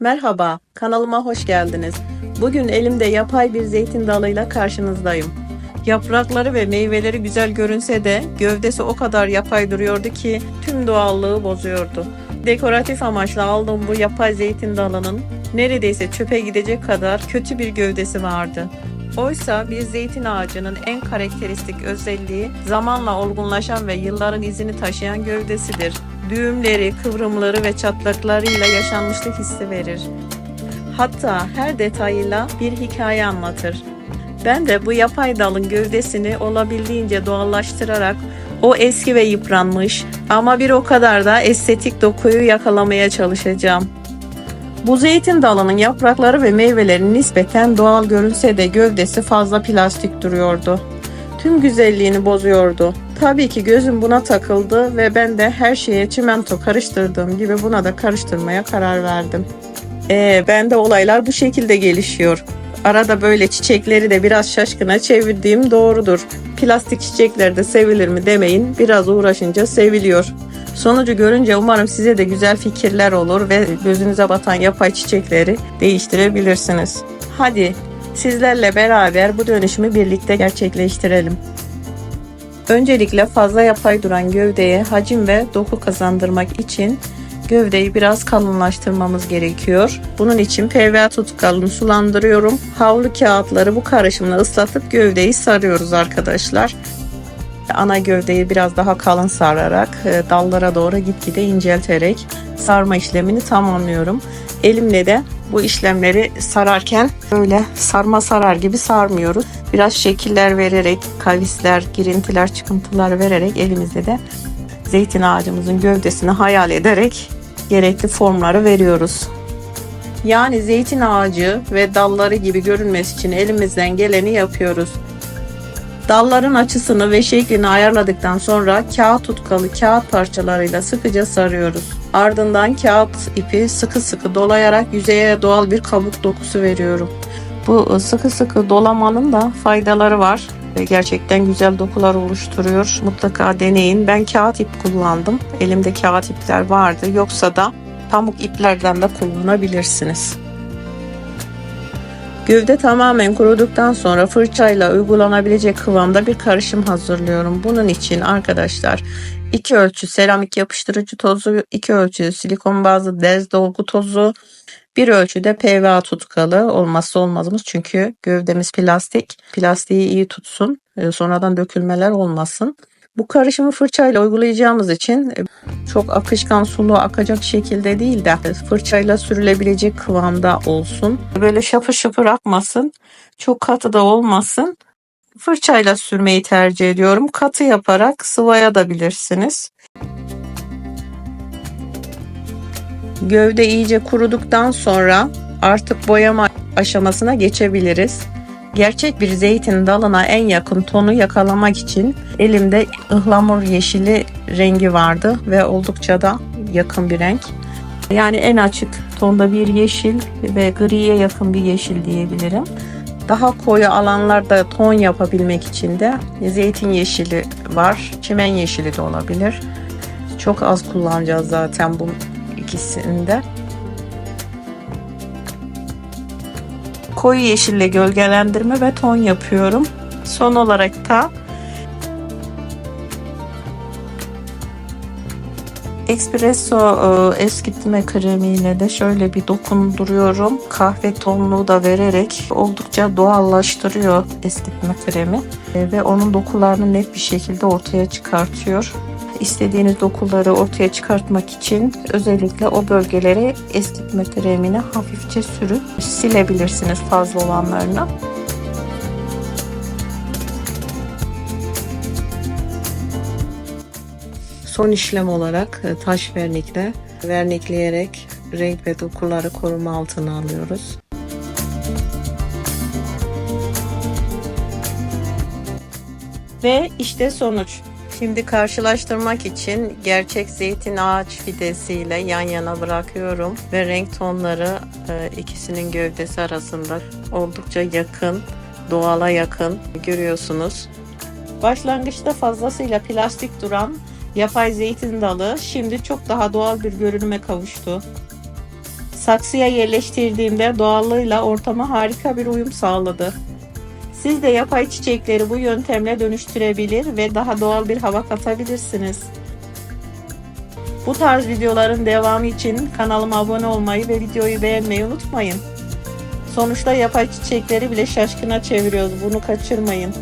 Merhaba, kanalıma hoş geldiniz. Bugün elimde yapay bir zeytin dalıyla karşınızdayım. Yaprakları ve meyveleri güzel görünse de gövdesi o kadar yapay duruyordu ki tüm doğallığı bozuyordu. Dekoratif amaçla aldığım bu yapay zeytin dalının neredeyse çöpe gidecek kadar kötü bir gövdesi vardı. Oysa bir zeytin ağacının en karakteristik özelliği zamanla olgunlaşan ve yılların izini taşıyan gövdesidir. Düğümleri, kıvrımları ve çatlaklarıyla yaşanmışlık hissi verir. Hatta her detayıyla bir hikaye anlatır. Ben de bu yapay dalın gövdesini olabildiğince doğallaştırarak o eski ve yıpranmış ama bir o kadar da estetik dokuyu yakalamaya çalışacağım. Bu zeytin dalının yaprakları ve meyveleri nispeten doğal görünse de gövdesi fazla plastik duruyordu. Tüm güzelliğini bozuyordu. Tabii ki gözüm buna takıldı ve ben de her şeye çimento karıştırdığım gibi buna da karıştırmaya karar verdim. Ee, ben de olaylar bu şekilde gelişiyor. Arada böyle çiçekleri de biraz şaşkına çevirdiğim doğrudur. Plastik çiçekler de sevilir mi demeyin, biraz uğraşınca seviliyor. Sonucu görünce umarım size de güzel fikirler olur ve gözünüze batan yapay çiçekleri değiştirebilirsiniz. Hadi sizlerle beraber bu dönüşümü birlikte gerçekleştirelim. Öncelikle fazla yapay duran gövdeye hacim ve doku kazandırmak için gövdeyi biraz kalınlaştırmamız gerekiyor. Bunun için PVA tutkalını sulandırıyorum. Havlu kağıtları bu karışımla ıslatıp gövdeyi sarıyoruz arkadaşlar. Ana gövdeyi biraz daha kalın sararak e, dallara doğru gitgide incelterek sarma işlemini tamamlıyorum. Elimle de bu işlemleri sararken böyle sarma sarar gibi sarmıyoruz. Biraz şekiller vererek, kavisler, girintiler, çıkıntılar vererek elimizde de zeytin ağacımızın gövdesini hayal ederek gerekli formları veriyoruz. Yani zeytin ağacı ve dalları gibi görünmesi için elimizden geleni yapıyoruz. Dalların açısını ve şeklini ayarladıktan sonra kağıt tutkalı kağıt parçalarıyla sıkıca sarıyoruz. Ardından kağıt ipi sıkı sıkı dolayarak yüzeye doğal bir kabuk dokusu veriyorum. Bu sıkı sıkı dolamanın da faydaları var gerçekten güzel dokular oluşturuyor. Mutlaka deneyin. Ben kağıt ip kullandım. Elimde kağıt ipler vardı. Yoksa da pamuk iplerden de kullanabilirsiniz. Gövde tamamen kuruduktan sonra fırçayla uygulanabilecek kıvamda bir karışım hazırlıyorum. Bunun için arkadaşlar 2 ölçü seramik yapıştırıcı tozu, 2 ölçü silikon bazlı dez dolgu tozu, bir ölçüde PVA tutkalı olmazsa olmazımız çünkü gövdemiz plastik. Plastiği iyi tutsun. e, Sonradan dökülmeler olmasın. Bu karışımı fırçayla uygulayacağımız için e, çok akışkan sulu akacak şekilde değil de fırçayla sürülebilecek kıvamda olsun. Böyle şapır şapır akmasın. Çok katı da olmasın. Fırçayla sürmeyi tercih ediyorum. Katı yaparak sıvaya da bilirsiniz. Gövde iyice kuruduktan sonra artık boyama aşamasına geçebiliriz. Gerçek bir zeytin dalına en yakın tonu yakalamak için elimde ıhlamur yeşili rengi vardı ve oldukça da yakın bir renk. Yani en açık tonda bir yeşil ve griye yakın bir yeşil diyebilirim. Daha koyu alanlarda ton yapabilmek için de zeytin yeşili var. Çimen yeşili de olabilir. Çok az kullanacağız zaten bu ikisinde. Koyu yeşille gölgelendirme ve ton yapıyorum. Son olarak da Espresso e, eskitme kremiyle de şöyle bir dokunduruyorum. Kahve tonluğu da vererek oldukça doğallaştırıyor eskitme kremi. E, ve onun dokularını net bir şekilde ortaya çıkartıyor. İstediğiniz dokuları ortaya çıkartmak için özellikle o bölgelere eskitme kremini hafifçe sürüp silebilirsiniz fazla olanlarını. Son işlem olarak e, taş vernikle vernikleyerek renk ve dokuları koruma altına alıyoruz. Ve işte sonuç. Şimdi karşılaştırmak için gerçek zeytin ağaç fidesiyle yan yana bırakıyorum ve renk tonları e, ikisinin gövdesi arasında oldukça yakın, doğala yakın görüyorsunuz. Başlangıçta fazlasıyla plastik duran yapay zeytin dalı şimdi çok daha doğal bir görünüme kavuştu. Saksıya yerleştirdiğimde doğallığıyla ortama harika bir uyum sağladı. Siz de yapay çiçekleri bu yöntemle dönüştürebilir ve daha doğal bir hava katabilirsiniz. Bu tarz videoların devamı için kanalıma abone olmayı ve videoyu beğenmeyi unutmayın. Sonuçta yapay çiçekleri bile şaşkına çeviriyoruz. Bunu kaçırmayın.